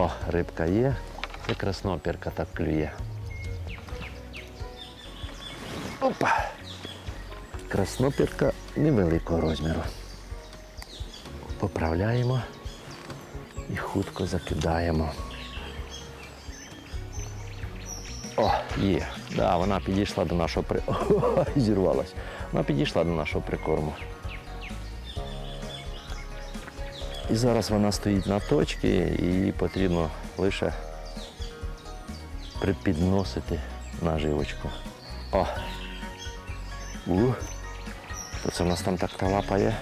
О, рибка є. Це краснопірка так клює. Опа! Краснопірка невеликого розміру. Поправляємо і хутко закидаємо. О, є. Да, вона підійшла до нашого при... Ой, зірвалась. Вона підійшла до нашого прикорму. І зараз вона стоїть на точці, і її потрібно лише припідносити наживочку. О! У. Що це в нас там так та лапає?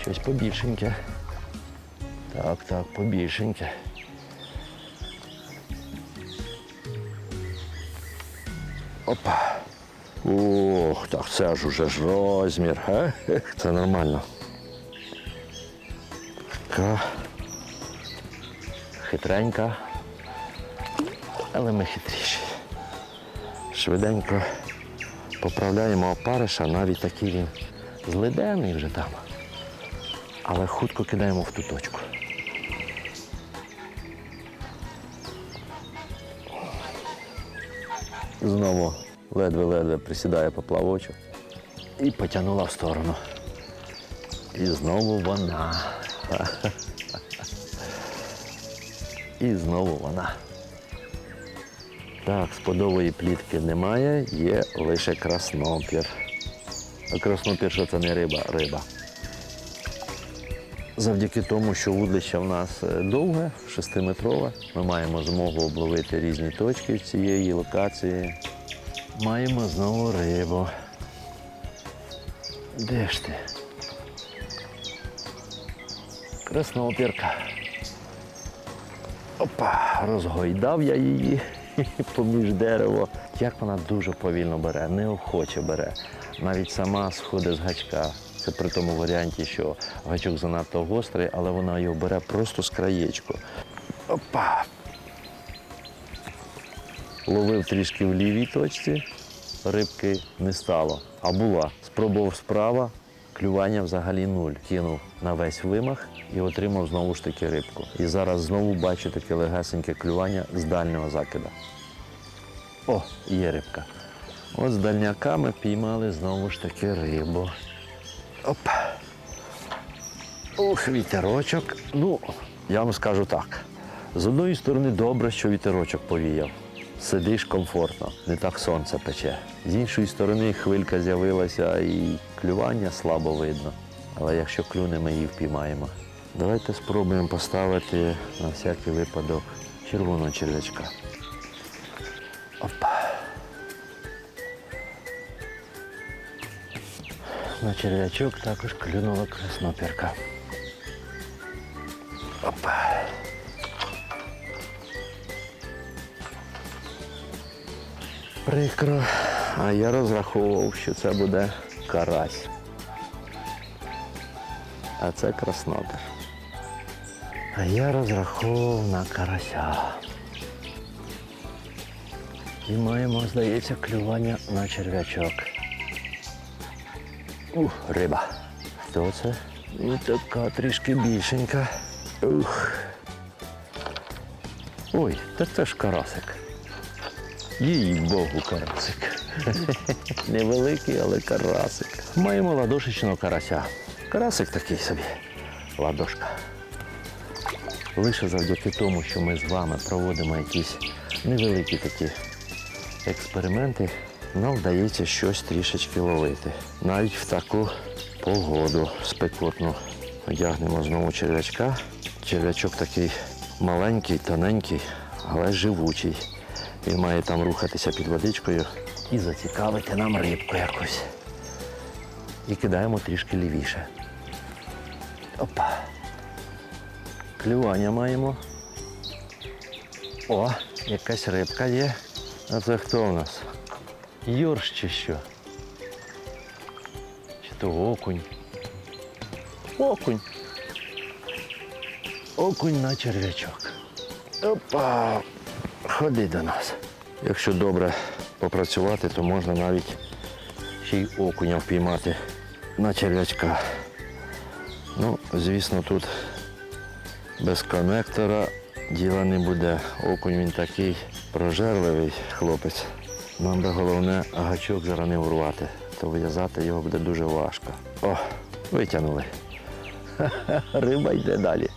Щось побільшеньке. Так, так, побільшеньке. Опа. Ох, так це ж уже ж розмір. Е? Це нормально. Така хитренька, але ми хитріші. Швиденько поправляємо опариша, навіть такий він злидений вже там. Але хутко кидаємо в ту точку. Знову ледве-ледве присідає поплавочок і потягнула в сторону. І знову вона. І знову вона. Так, сподової плітки немає, є лише краснопір. А краснопір, що це не риба, риба. Завдяки тому, що вудлище в нас е, довге, шестиметрове, ми маємо змогу обловити різні точки цієї локації. Маємо знову рибу. Де ж ти? Краснопірка. Опа, розгойдав я її поміж дерево. Як вона дуже повільно бере, неохоче бере. Навіть сама сходить з гачка. Це при тому варіанті, що гачок занадто гострий, але вона його бере просто з краєчку. Опа. Ловив трішки в лівій точці, рибки не стало. А була. Спробував справа, клювання взагалі нуль. Кинув на весь вимах і отримав знову ж таки рибку. І зараз знову бачу таке легесеньке клювання з дальнього закида. О, є рибка. От з дальняка ми піймали знову ж таки рибу. Опа. Ух, вітерочок. Ну, я вам скажу так. З одної сторони, добре, що вітерочок повіяв. Сидиш комфортно, не так сонце пече. З іншої сторони, хвилька з'явилася і клювання слабо видно. Але якщо клюне, ми її впіймаємо. Давайте спробуємо поставити на всякий випадок червоного черв'ячка. Опа. На черв'ячок також клюнула краснопірка. Опа. Прикро. А я розраховував, що це буде карась. А це краснопір. А я розраховував на карася. І маємо, здається, клювання на черв'ячок. Ух, риба. Хто це? І така трішки більшенька. Ух. Ой, та це ж карасик. Їй Богу, карасик. Невеликий, але карасик. Маємо ладошечного карася. Карасик такий собі. Ладошка. Лише завдяки тому, що ми з вами проводимо якісь невеликі такі експерименти, нам вдається щось трішечки ловити. Навіть в таку погоду спекотну. Одягнемо знову черв'ячка. Черв'ячок такий маленький, тоненький, але живучий. Він має там рухатися під водичкою і зацікавити нам рибку якусь. І кидаємо трішки лівіше. Опа. Клювання маємо. О, якась рибка є. А це хто у нас? Йорш чи що? Чи то окунь? Окунь. Окунь на черв'ячок. Опа! Ходи до нас. Якщо добре попрацювати, то можна навіть ще й окуня впіймати на черв'ячка. Ну, звісно, тут без коннектора діла не буде. Окунь він такий прожерливий хлопець. Нам би головне гачок зараз не урвати, то в'язати його буде дуже важко. О, витягнули. Риба йде далі.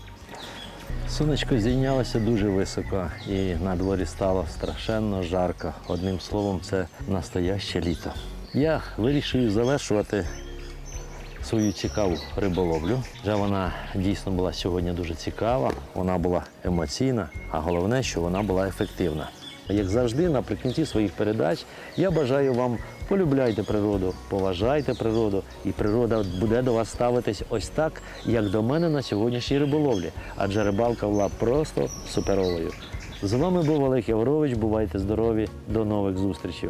Сонечко зійнялося дуже високо і на дворі стало страшенно жарко. Одним словом, це настояще літо. Я вирішую завершувати свою цікаву риболовлю. Вже вона дійсно була сьогодні дуже цікава, вона була емоційна, а головне, що вона була ефективна. Як завжди, наприкінці своїх передач я бажаю вам полюбляйте природу, поважайте природу, і природа буде до вас ставитись ось так, як до мене на сьогоднішній риболовлі. Адже рибалка була просто суперовою. З вами був Олег Яврович. Бувайте здорові, до нових зустрічей.